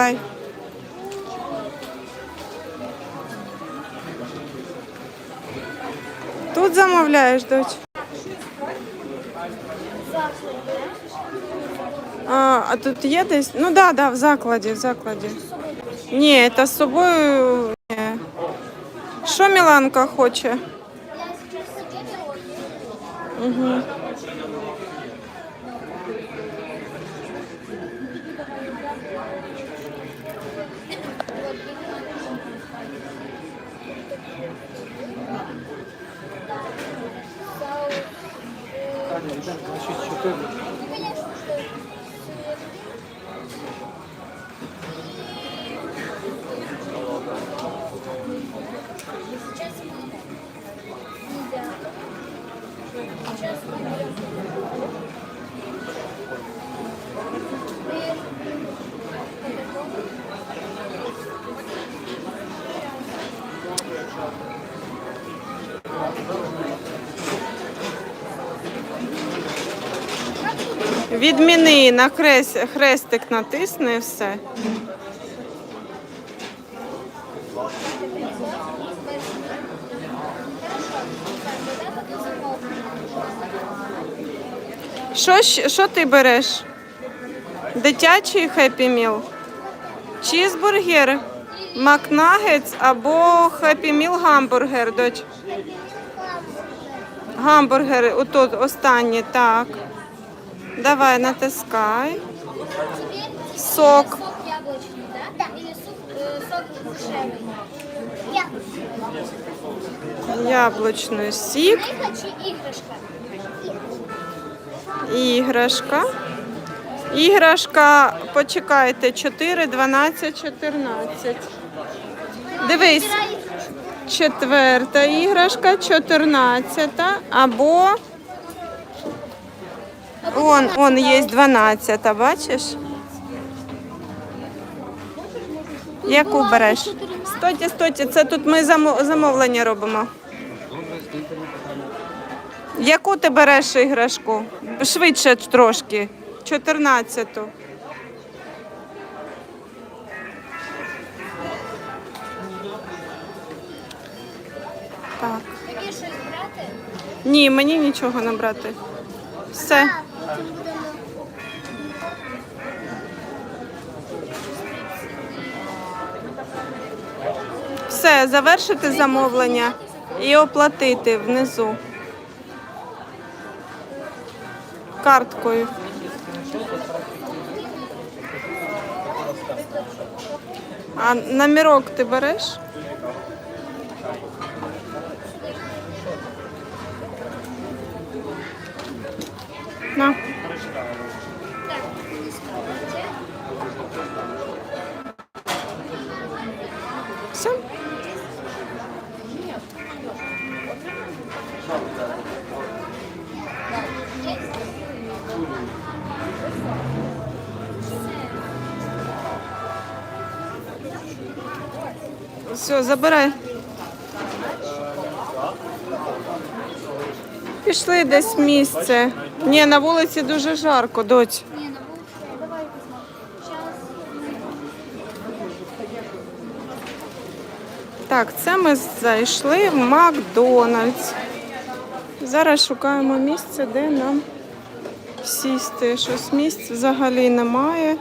давай. Тут замовляєш, доч? А, а тут є десь? Ну да, да, в закладі, в закладі. Ні, та з собою. Ні. Що Міланка хоче? Угу. here. Відміни на хрест, хрестик натисни все. Що, що ти береш? Дитячий хеппі міл? Чізбургер, макнагетс або хеппі міл гамбургер, доч. Гамбургери, отут останні, так. Давай, натискай. Теперь Сок. сок яблочный, да? Или сок, э, сок грушевый? Я. Яблучний сік, Я хочу игрушка. іграшка. Іграшка, почекайте, 4, 12, 14. Дивись, четверта іграшка, 14 або. Он, он є 12, бачиш? Яку береш? Стойте, стойте, це тут ми замовлення робимо. Яку ти береш іграшку? Швидше трошки. 14-ту. Так. Ні, мені нічого не брати. Все. Все, завершити замовлення і оплатити внизу. Карткою. А номерок ти береш? Все. Все, забирай. Пішли десь місце. Ні, на вулиці дуже жарко, доць. Не, на вулиці. Давай посмотрим. Сейчас. Так, це ми зайшли в Макдональдс. Зараз шукаємо місце, де нам сісти. Щось місць взагалі немає.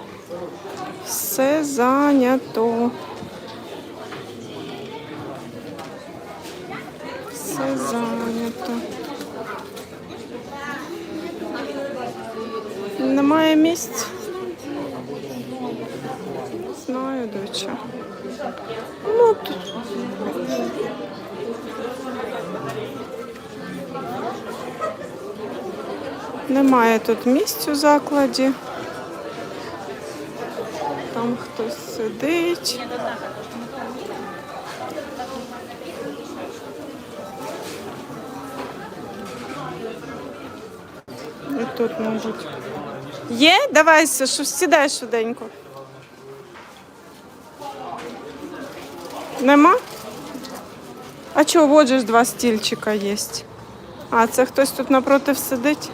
Все зайнято. Все зайнято. Немає місць. Знаю, доча. Ну, тут Немає тут місць у закладі. Там хтось сидить. І тут, мабуть. Є? Давай, що сідай швиденько. Нема? А чого, от же ж два стільчика є. А, це хтось тут напротив сидить.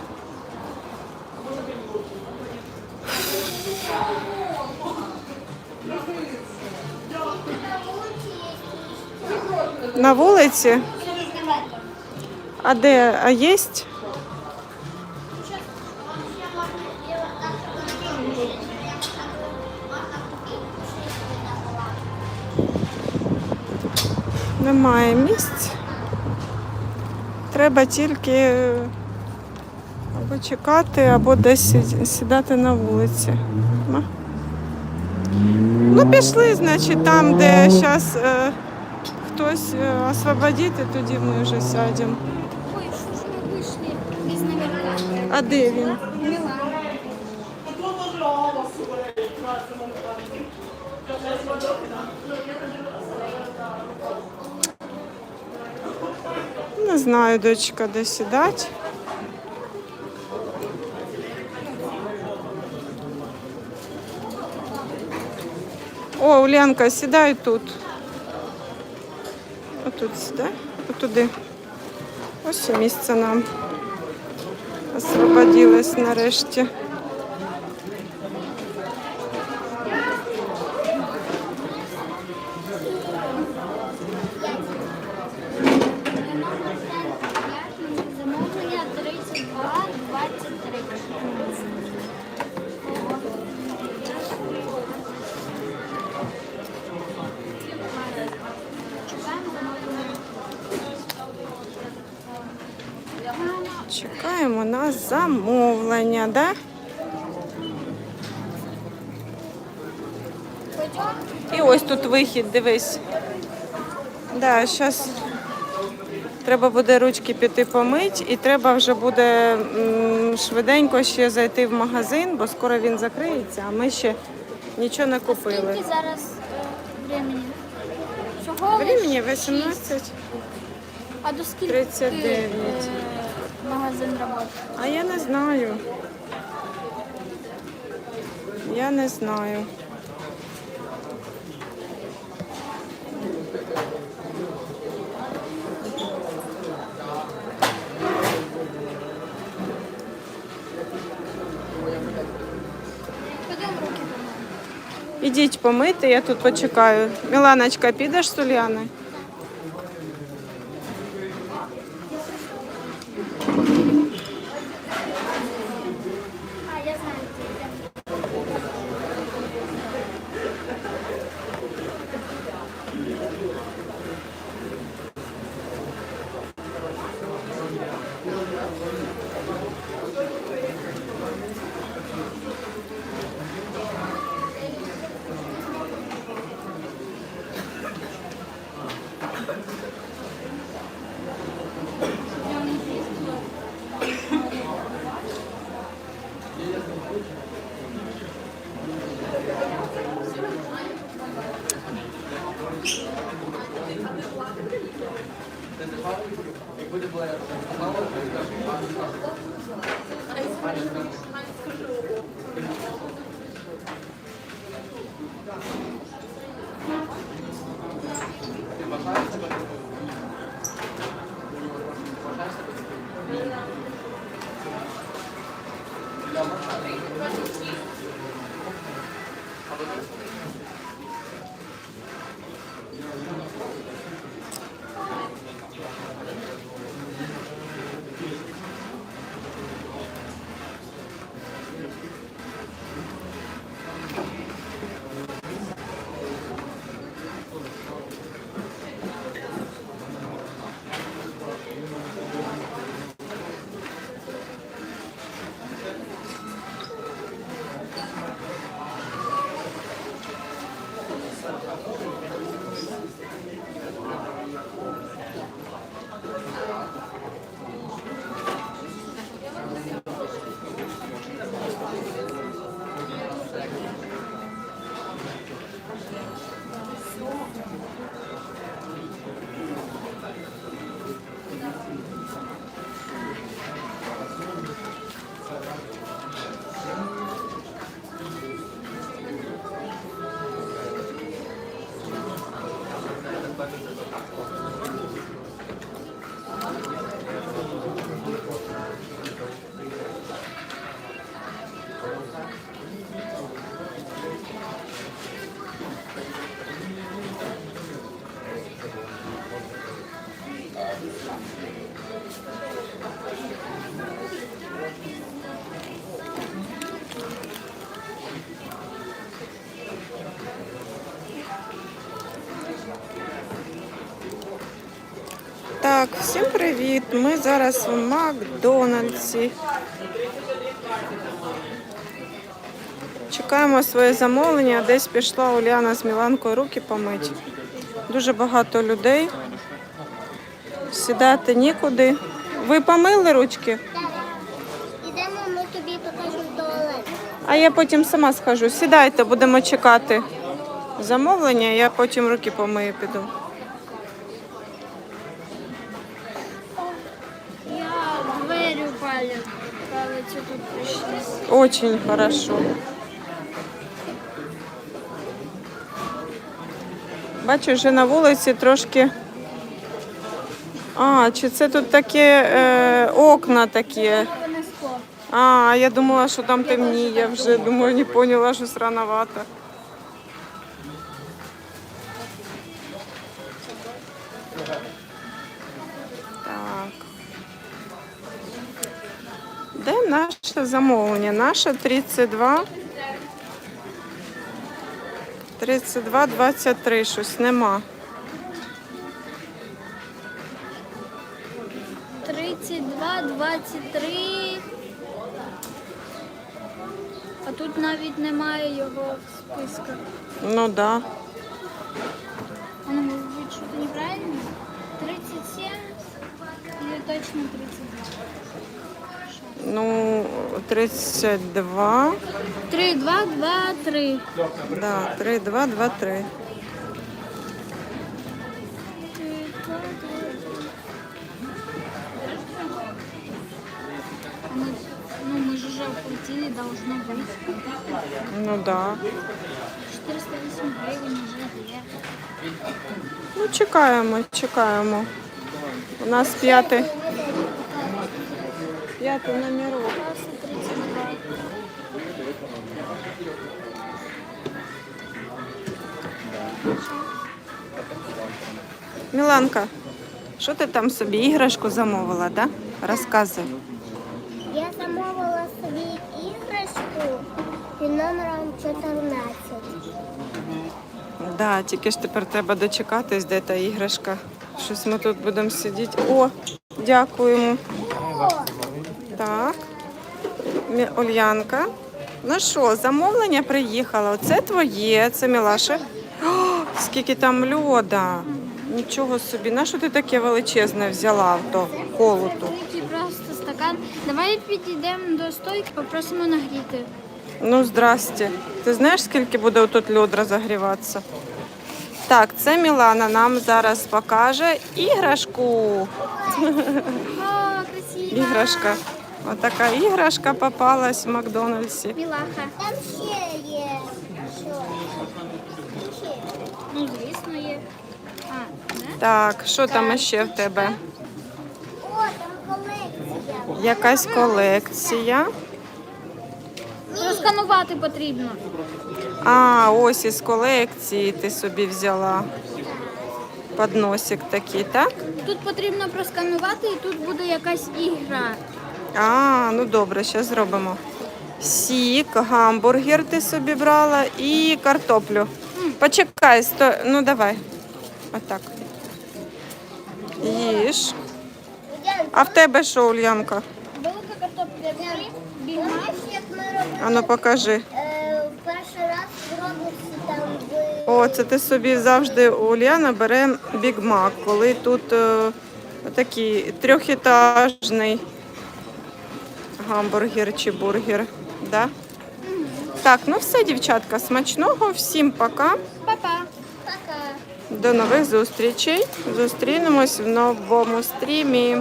На вулиці? А де? А є? Немає місць. Треба тільки е, або чекати, або десь сідати на вулиці. Ну, пішли, значить, там, де зараз е, хтось е, освободить, тоді ми вже сядемо. Ой, що ж ми вийшли номерка? А де він? Мілана. Не знаю, дочка, де сідати. О, Улянка, сідай тут. Отут сідай, отуди. Ось місце нам освободилось нарешті. Замовлення 32, 23. Чекаємо замовлення. Чекаємо на замовлення, да? І ось тут вихід, дивись. Да, зараз треба буде ручки піти помити, і треба вже буде швиденько ще зайти в магазин, бо скоро він закриється, а ми ще нічого не купили. Скільки зараз е, времени? Всього Времені шість. 18. А до скільки 39. Магазин працює? А я не знаю. Я не знаю. Ідіть помити, я тут почекаю. Міланочка, підеш з Уляни? Всім привіт! Ми зараз в Макдональдсі. Чекаємо своє замовлення. Десь пішла Уляна з Міланкою руки помить. Дуже багато людей. Сідати нікуди. Ви помили ручки? Ідемо, ми тобі покажемо туалет. А я потім сама схожу. Сідайте, будемо чекати замовлення, я потім руки помию піду. Тут. Очень хорошо. Бачу, вже на вулиці трошки. А, чи це тут такі е, окна такі? А, я думала, що там темніє вже. Думаю, не поняла, що рановато. Замовлення? Наше 32. 32, 23, щось нема. 32, 23. А тут навіть немає його в списках. Ну да. А ну, может быть, что-то неправильно? 37 или точно 32? Ну, 32. 3, 2, 2, 3. Да, 3, 2, 2, 3. А мы, ну, мы же уже оплатили, должно быть. Ну да. 408 гривен уже є. Ну, чекаємо, чекаємо. У нас п'ятий. П'ятий номерок. Класса 32. Міланка, що ти там собі іграшку замовила, да? Розказуй. Я замовила собі іграшку під номером 14. Да, тільки ж тепер треба дочекатись, де та іграшка. Щось ми тут будемо сидіти. О, дякуємо. Так. Ульянка. Ну що, замовлення приїхало. Оце твоє, це Мілаша. О, скільки там льода. Нічого собі. На що ти таке величезне взяла то великий просто стакан. Давай підійдемо до стойки, попросимо нагріти. Ну, здрасте. Ти знаєш, скільки буде тут льод розогріватися? Так, це Мілана нам зараз покаже іграшку. О, красиво. Іграшка. Отака іграшка попалась в Макдональдсі. Мілаха. Там ще є. Що? Ну, звісно, є. А, да? Так, що там ще в тебе? О, там колекція. Якась колекція. Розканувати потрібно. А, ось із колекції ти собі взяла. Подносик такий, так? Тут потрібно просканувати і тут буде якась ігра. А, ну добре, зараз зробимо. Сік, гамбургер ти собі брала і картоплю. Почекай, сто... ну давай. Отак. Їж. А в тебе що, Ульянка? Велика картопля робимо Ану покажи. е, перший раз в Робоксі там. О, це ти собі завжди у Ульяна бере бігмак, коли тут е, такий трьохетажний гамбургер чи бургер. Да? Так, ну все, дівчатка, смачного. Всім пока. Папа. До нових зустрічей. Зустрінемось в новому стрімі.